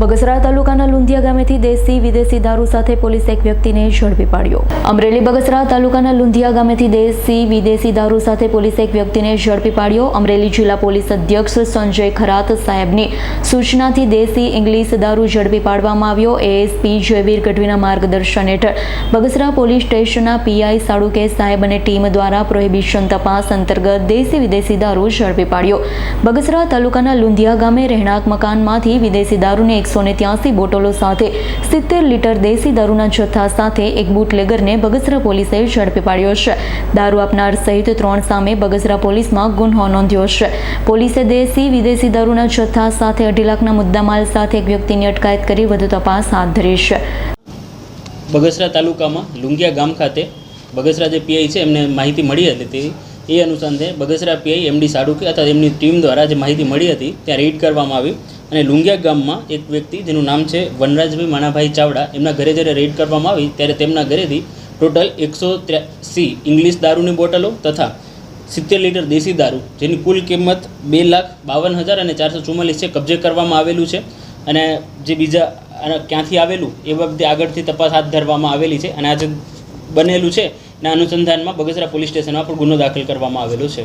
બગસરા તાલુકાના લુંધિયા ગામેથી દેશી વિદેશી દારૂ સાથે પોલીસ એક વ્યક્તિને ઝડપી પાડ્યો. અમરેલી બગસરા તાલુકાના લુંધિયા ગામેથી દેશી વિદેશી દારૂ સાથે પોલીસ એક વ્યક્તિને ઝડપી પાડ્યો. અમરેલી જિલ્લા પોલીસ અધ્યક્ષ સંજય ખરાત સાહેબની સૂચનાથી દેશી ઇંગ્લિશ દારૂ ઝડપી પાડવામાં આવ્યો. એએસપી જયવીર ગઢવીના માર્ગદર્શન હેઠળ બગસરા પોલીસ સ્ટેશનના પીઆઈ સાડુકે સાહેબ અને ટીમ દ્વારા પ્રોહિબિશન તપાસ અંતર્ગત દેશી વિદેશી દારૂ ઝડપી પાડ્યો. બગસરા તાલુકાના લુંધિયા ગામે રહેણાંક મકાનમાંથી વિદેશી દારૂની એકસો ને ત્યાસી બોટલો સાથે સિત્તેર લીટર દેશી દારૂના જથ્થા સાથે એક બુટલેગરને બગસરા પોલીસે ઝડપી પાડ્યો છે. દારૂ આપનાર સહિત ત્રણ સામે બગસરા પોલીસમાં ગુન્હો નોંધ્યો છે. પોલીસે દેશી વિદેશી દારૂના જથ્થા સાથે અઢી લાખના મુદ્દામાલ સાથે એક વ્યક્તિની અટકાયત કરી વધુ તપાસ હાથ ધરી છે. બગસરા તાલુકામાં લુંગિયા ગામ ખાતે બગસરા જે પીઆઈ છે, એમને માહિતી મળી હતી. તે એ અનુસંધે બગસરા પીઆઈ એમડી સાડુકી અથવા એમની ટીમ દ્વારા જે માહિતી મળી હતી, ત્યાં રેડ કરવામાં આવી. અને લુંગિયા ગામમાં એક વ્યક્તિ, જેનું નામ છે વનરાજભાઈ માણાભાઈ ચાવડા, એમના ઘરે જ્યારે રેડ કરવામાં આવી, ત્યારે તેમના ઘરેથી ટોટલ એકસો ત્ર્યાસી ઇંગ્લિશ દારૂની બોટલો તથા સિત્તેર લીટર દેશી દારૂ, જેની કુલ કિંમત બે લાખ બાવન હજાર અને ચારસો ચુમ્માલીસ છે, કબજે કરવામાં આવેલું છે. અને જે બીજા ક્યાંથી આવેલું, એ બાબતે આગળથી તપાસ હાથ ધરવામાં આવેલી છે. અને આ જે બનેલું છે, એના અનુસંધાનમાં બગસરા પોલીસ સ્ટેશનમાં પણ ગુનો દાખલ કરવામાં આવેલો છે.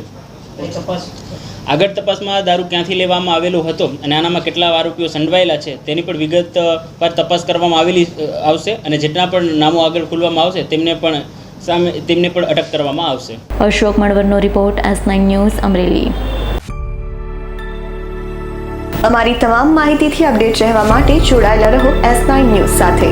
આગળ તપાસમાં દારૂ ક્યાંથી લેવામાં આવેલો હતો અને આનામાં કેટલા આરોપીઓ સંડવાયેલા છે તેની પણ વિગત પર તપાસ કરવામાં આવેલી આવશે અને જેટલા પણ નામો આગળ ખોલવામાં આવશે તેમને પણ સામે તેમને પણ અટક કરવામાં આવશે. Ashok મણવરનો report S nine news Amreli. અમારી તમામ માહિતીથી અપડેટ રહેવા માટે જોડાયેલા રહો એસ નાઇન ન્યૂઝ સાથે.